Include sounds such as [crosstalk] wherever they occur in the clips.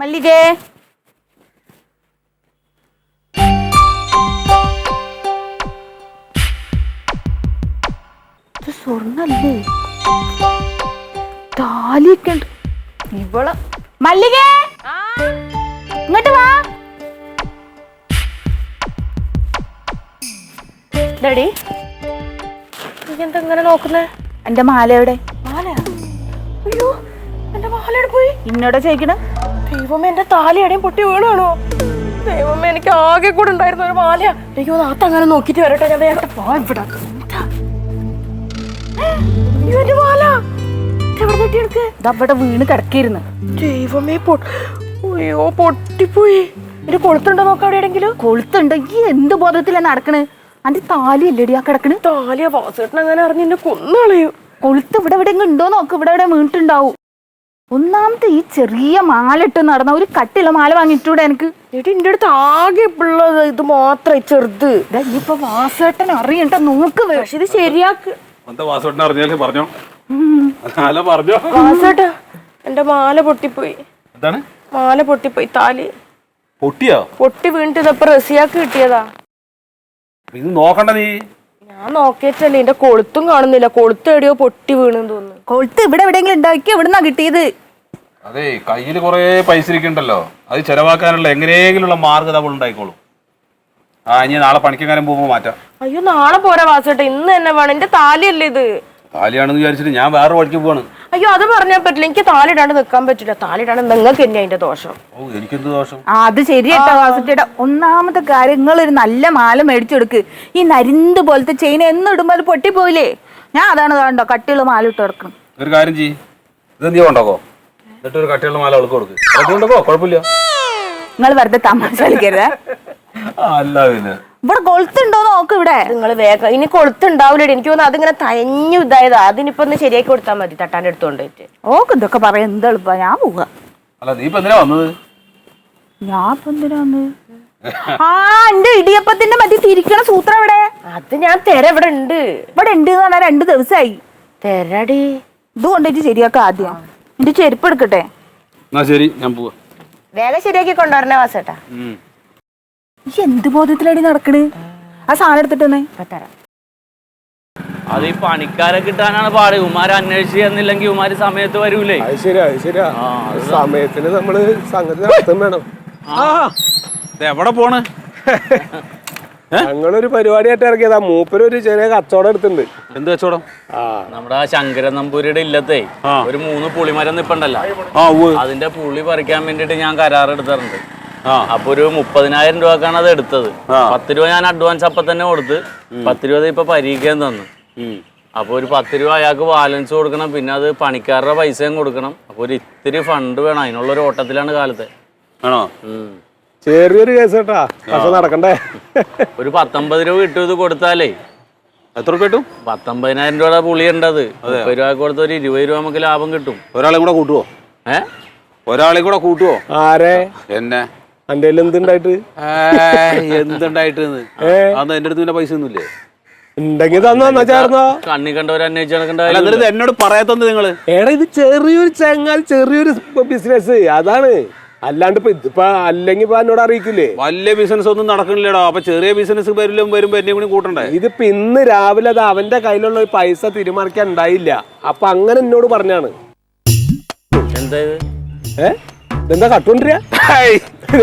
മല്ലികേ. ഇത് സ്വർണല്ലേ? താലിയൊക്കെ ഉണ്ട്. ഇവൾ. മല്ലികേ! ഇങ്ങോട്ട് വാ. ഡാഡി എന്താ ഇങ്ങനെ നോക്കുന്നേ? എന്റെ മാല എവിടെ? മാലയോ? അയ്യോ എന്റെ എവിടെ പോയി? ഇന്നോടെ ചോദിക്കണ. ദൈവമേ എന്റെ താലി പൊട്ടി വീണാണോ ദൈവമേ എനിക്ക് ആകെ കൂടെ ഉണ്ടായിരുന്ന ഒരു മാലയാ. അയ്യോ നാത്ത അങ്ങനെ നോക്കിട്ട് വരട്ടെ ഞാൻ വേറെ പോ ഇവിടെ. എന്താ? അയ്യോ, എന്റെ മാല. ഇത് എവിടെ തട്ടി എടുക്ക് ഇതവിടെ വീണ് കിടക്കിയിരുന്നു ദൈവമേ പൊ- അയ്യോ പൊട്ടിപ്പോയി. ഇത് കൊളുത്തുണ്ടോ നോക്കാം അവിടെ എവിടെയെങ്കിലും കൊളുത്തുണ്ട്? ഈ എന്ത് ബോധത്തിലാ നടക്കണ്? അന്റെ താലി അല്ലേടി ആ കിടക്കണ്? താലിയ വാസേട്ടൻ അങ്ങനെ അറിഞ്ഞ് എന്നെ കൊന്നുകളയും കൊളുത്ത് ഇവിടെ ഉണ്ടോ നോക്ക്. ഇവിടെ എവിടെ വീണിട്ടുണ്ടാവും. ഒന്നാമത്തെ ഈ ചെറിയ മാലിട്ട് നടന്ന ഒരു കട്ടിയുള്ള മാല വാങ്ങിട്ടൂടെ എനിക്ക്? എടി എന്റെ അടുത്ത് ആകെ ഉള്ളത് ഇത് മാത്രം ചെറുത്. ഇപ്പൊ ഇനിയിപ്പൊ വാസേട്ടൻ അറിയണ്ട നോക്ക് പക്ഷെ ഇത് ശരിയാക്ക്. എന്താ വാസോട്ടിനെ അറിഞ്ഞാലേ പറഞ്ഞോ? അല്ല പറഞ്ഞോ? വാസേട്ടാ എന്റെ മാല പൊട്ടിപ്പോയി. എന്താണ്? മാല പൊട്ടിപ്പോയി താലി. പൊട്ടിയോ? പൊട്ടി വീണിട്ട് ഇതപ്പൊ റസിയാക്ക് കിട്ടിയതാ. ഇത് നോക്കണ്ട നീ. ഞാൻ നോക്കിയിട്ടല്ലേ എന്റെ കൊളുത്തും കാണുന്നില്ല. കൊളുത്ത് എടിയോ പൊട്ടി വീണെന്ന് തോന്നുന്നു. കൊളുത്ത് ഇവിടെ എവിടെയെങ്കിലും ഉണ്ടാക്കി എവിടുന്നാ കിട്ടിയത്. അതെ കയ്യിൽ കുറെ പൈസ ഇരിക്കണ്ടല്ലോ. അത് ചെലവാക്കാനുള്ള എങ്ങനെയെങ്കിലുള്ള മാർഗം അവൾ ഉണ്ടായിക്കോളും ആ ഇനി നാളെ പണിക്കെങ്ങാനും പോകുമ്പോ മാറ്റാം. അയ്യോ നാളെ പോരാ വാസട്ടെ ഇന്ന് തന്നെ വേണം. എന്റെ താലിയല്ലേ ഇത്? താലിയാണെന്ന് വിചാരിച്ചിട്ട് ഞാൻ വേറെ വഴിക്ക് പോവാണ്. അയ്യോ അത് പറഞ്ഞാൽ പറ്റില്ല. എനിക്ക് താലിടാണ്ട് നിൽക്കാൻ പറ്റില്ല. താലിടാണ്ട് നിങ്ങൾക്ക് തന്നെ അതിന്റെ ദോഷം. ഓ എനിക്കെന്ത് ദോഷം? ആ അത് ശരിയട്ടോ വാസുട്ടിയുടെ ഒന്നാമത്തെ കാര്യം ഒരു നല്ല മാല മേടിച്ചെടുക്ക് ഈ നരിന്ത് പോലത്തെ ചെയിൻ എന്നും ഇടുമ്പോൾ അത് പൊട്ടിപ്പോയില്ലേ? ഞാൻ അതാണ് കണ്ടോ കട്ടിയുള്ള മാല ഇട്ട് കൊടുക്കണം ഒരു കാര്യം ചെയ്യ്. ഇത് നീ കൊണ്ടോക്കോ എന്നിട്ട് ഒരു കട്ടിയുള്ള മാല അവൾക്ക് കൊടുക്ക്. അവൾക്ക് കൊണ്ടോക്കോ കുഴപ്പമില്ല. നിങ്ങൾ വെറുതെ തമാശ കളിക്കരുത്. അല്ല പിന്നെ. ഇവിടെ കൊളുത്തുണ്ടോ നോക്ക് ഇവിടെ. നിങ്ങൾ വേഗം. ഇനി കൊളുത്തുണ്ടാവില്ലടി. എനിക്ക് തോന്നുന്നു അതിങ്ങനെ തയഞ്ഞു ഇതായതാ. അതിനിപ്പോ ഒന്ന് ശരിയാക്കി കൊടുത്താൽ മതി. തട്ടാന്റെ അടുത്തോണ്ട് പോയിട്ട് ഓക്ക് ഇതൊക്കെ പറയാം എന്താ എളുപ്പാ? ഞാൻ പോവാ. അല്ല നീ ഇപ്പൊ എന്തിനാ വന്നത്? ഞാൻ ഇപ്പൊ എന്തിനാ വന്നത്? ആ എന്റെ ഇടിയപ്പത്തിന്റെ മറ്റേ തിരിക്കണ സൂത്രം ഇവിടെ അത് ഞാൻ തെര ഇവിടെ ഉണ്ട്. ഇവിടെ ഉണ്ട് എന്ന് പറഞ്ഞാൽ രണ്ട് ദിവസമായി തെരടി. ഇത് കൊണ്ടുപോയിട്ട് ശരിയാക്കാം ആദ്യം. എന്റെ ചെരുപ്പ് എടുക്കട്ടെ? എന്നാ ശരി ഞാൻ പോവാ. വേഗം ശരിയാക്കി കൊണ്ടുവരണേ വാസേട്ടാ. ഈ എന്ത് ബോധത്തിലടി നടക്കണ്? ആ സാധനം എടുത്തിട്ട് തരാം അത് ഈ പണിക്കാരെ കിട്ടാനാണ് പാട്. ഉമാരെ അന്വേഷിച്ച് എന്നില്ലെങ്കിൽ ഉമാര് സമയത്ത് വരൂലേ? അത് ശരിയാ അത് ശരിയാ. സമയത്തിന് നമ്മൾ സംഗതി നടത്തും വേണം. ആ. എവിടെ പോണ്? [laughs] ഞങ്ങളൊരു പരിപാടിയായിട്ട് ഇറക്കിയതാ മൂപ്പരൊരു ചെറിയ കച്ചവടം എടുത്തിട്ടുണ്ട്. എന്ത് കച്ചവടം? ആ. നമ്മുടെ ആ ശങ്കരൻ നമ്പൂരിയുടെ ഇല്ലത്തെ ഒരു മൂന്ന് പുളിമരം നിപ്പണ്ടല്ലോ. അതിന്റെ പുളി പറിക്കാൻ വേണ്ടിട്ട് ഞാൻ കരാറെടുത്തിട്ടുണ്ട് ആ. അപ്പൊ ഒരു മുപ്പതിനായിരം രൂപക്കാണ് അത് എടുത്തത്. പത്ത് രൂപ ഞാൻ അഡ്വാൻസ് അപ്പൊ തന്നെ കൊടുത്ത്. പത്ത് രൂപ ഇപ്പൊ പരീക്ഷയും തന്നു. അപ്പൊ ഒരു പത്ത് രൂപ അയാൾക്ക് ബാലൻസ് കൊടുക്കണം. പിന്നെ അത് പണിക്കാരുടെ പൈസയും കൊടുക്കണം. അപ്പൊ ഒരു ഇത്തിരി ഫണ്ട് വേണം. അതിനുള്ള ഒരു ഓട്ടത്തിലാണ് കാലത്തെ. ആണോ. ചെറിയൊരു കേസ് കേട്ടാ. പക്ഷെ നടക്കണ്ടേ? ഒരു പത്തൊമ്പത് രൂപ കിട്ടും ഇത് കൊടുത്താലേ. എത്ര രൂപ കിട്ടും? പത്തൊമ്പതിനായിരം രൂപ പുളി ഉണ്ടത് മുപ്പത് രൂപ കൊടുത്ത ഒരു ഇരുപത് രൂപ നമുക്ക് ലാഭം കിട്ടും. ഒരാളെ കൂടെ കൂട്ടുവോ? ഏ? ഒരാളെ കൂടെ കൂട്ടുവോ? ആരെ? എന്നെ. എന്റെ എന്തുണ്ടായിട്ട്? എന്തുണ്ടായിട്ട്? അന്ന് എന്റെ അടുത്ത് പിന്നെ പൈസ ഒന്നുമില്ലേ? ഉണ്ടെങ്കിൽ തന്നോ ചേർന്നോ? കണ്ണി കണ്ടവർ അന്വേഷിച്ച് എന്നോട് പറയാത്തത് നിങ്ങൾ? എടാ ഇത് ചെറിയൊരു ചെങ്ങാൽ ചെറിയൊരു ബിസിനസ് അതാണ്. അല്ലാണ്ട് ഇപ്പൊ ഇതിപ്പോ അല്ലെങ്കിൽ ഇപ്പൊ എന്നോട് അറിയിക്കില്ലേ വലിയ ബിസിനസ് ഒന്നും നടക്കണില്ലടോ. അപ്പൊ ചെറിയ ബിസിനസ് വരിലും വരുമ്പോ എന്നെ കൂടി കൂട്ടണ്ടേ? ഇതിപ്പോ ഇന്ന് രാവിലെ അത് അവന്റെ കയ്യിലുള്ള ഒരു പൈസ തീരുമാനിക്കാൻ ഉണ്ടായില്ല. അപ്പൊ അങ്ങനെ എന്നോട് പറഞ്ഞാണ്. എന്താ ഏ? എന്താ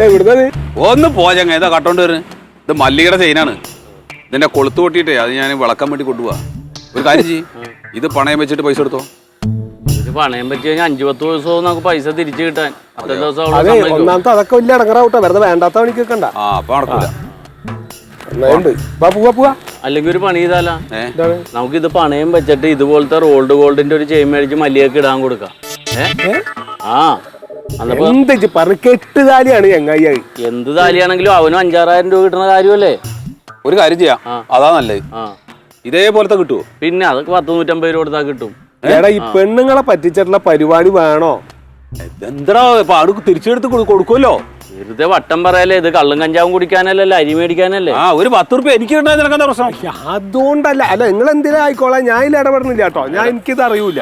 എവിടുന്നത് ഒന്ന് പോയങ്ങ ഏതാ കട്ടോണ്ട് വരുന്നത് ഇത് മല്ലികയുടെ ചെയിനാണ് ഇതിന്റെ കൊളുത്ത് പൊട്ടിയിട്ടേ അത് ഞാൻ വിളക്കാൻ വേണ്ടി കൊണ്ടുപോവാ. ഒരു കാര്യം ചെയ്യ്. ഇത് പണയം വെച്ചിട്ട് പൈസ എടുത്തോ പണയം പറ്റി കഴിഞ്ഞാൽ അഞ്ചു പത്ത് ദിവസവും നമുക്ക് പൈസ തിരിച്ചു കിട്ടാൻ. പത്ത് ദിവസം അതെ. ഒന്നാമത്തെ അതൊക്കെ വലിയ അടങ്ങറാവട്ടെ. വെറുതെ വേണ്ടാത്ത പണിക്ക് വെക്കണ്ട ആ അപ്പൊ നടക്കൂല. എന്നായുണ്ട് വാ പോവാ പോവാ. അല്ലെങ്കിൽ ഒരു പണി ചെയ്താലാ. ഏ? എന്താണ്? നമുക്ക് ഇത് പണയം വെച്ചിട്ട് ഇതുപോലത്തെ റോൾഡ് ഗോൾഡിന്റെ ഒരു ചെയിൻ മേടിച്ച് മല്ലിയൊക്കെ ഇടാൻ കൊടുക്കാം. ഏ? ആ അന്നപ്പോ എന്ത് ഇജ്ജ് പറഞ്ഞ് കെട്ടുതാലിയാണ് ചങ്ങായി എന്ത് താലിയാണെങ്കിലും അവനും അഞ്ചാറായിരം രൂപ കിട്ടുന്ന കാര്യമല്ലേ? ഒരു കാര്യം ചെയ്യാം. അതാ നല്ലത്. ആ. ഇതേപോലത്തെ കിട്ടുവോ? പിന്നെ അതൊക്കെ പത്ത് നൂറ്റമ്പത് രൂപ കൊടുത്താൽ കിട്ടും. എടാ ഈ പെണ്ണുങ്ങളെ പറ്റിച്ചിട്ടുള്ള പരിപാടി വേണോ? എന്താ ഇപ്പൊ അടുക്ക് തിരിച്ചെടുത്ത് കൊടു- കൊടുക്കുമല്ലോ വെറുതെ വട്ടം പറയല്ലേ ഇത് കള്ളും കഞ്ചാവും കുടിക്കാനല്ലേ അരി മേടിക്കാനല്ലേ? ആ ഒരു പത്ത് റുപ്യ എനിക്ക് കിട്ടാൻ പ്രശ്നം? അതുകൊണ്ടല്ല അല്ല നിങ്ങൾ എന്തിനാ ആയിക്കോളാം ഞാൻ ഇതിൽ ഇടപെടുന്നില്ല കേട്ടോ. ഞാൻ എനിക്കിത് അറിയൂല